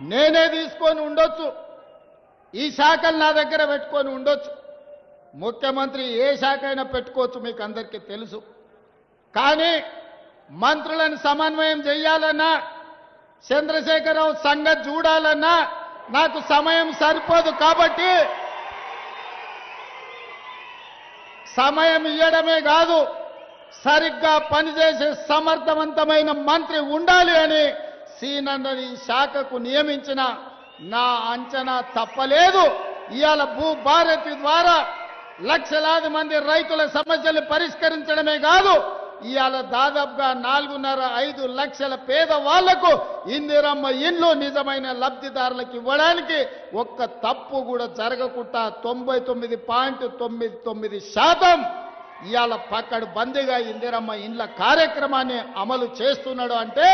నేనే తీసుకొని ఉండొచ్చు. ఈ శాఖలు నా దగ్గర పెట్టుకొని ఉండొచ్చు. ముఖ్యమంత్రి ఏ శాఖ అయినా పెట్టుకోవచ్చు మీకు అందరికీ తెలుసు. కానీ మంత్రులను సమన్వయం చేయాలన్నా చంద్రశేఖరరావు సంగతి చూడాలన్నా నాకు సమయం సరిపోదు కాబట్టి సమయం ఇవ్వడమే కాదు సరిగ్గా పనిచేసే సమర్థవంతమైన మంత్రి ఉండాలి అని సీనన్నని శాఖకు నియమించిన నా అంచనా తప్పలేదు. ఇవాళ భూభారతి ద్వారా లక్షలాది మంది రైతుల సమస్యలు పరిష్కరించడమే కాదు ఇవాళ దాదాపుగా నాలుగున్నర ఐదు లక్షల పేదవాళ్ళకు ఇందిరమ్మ ఇల్లు నిజమైన లబ్ధిదారులకు ఇవ్వడానికి ఒక్క తప్పు కూడా జరగకుండా తొంభై తొమ్మిది పాయింట్ తొమ్మిది తొమ్మిది శాతం ఇవాళ పక్కడు బందీగా ఇందిరమ్మ ఇండ్ల కార్యక్రమాన్ని అమలు చేస్తున్నాడు అంటే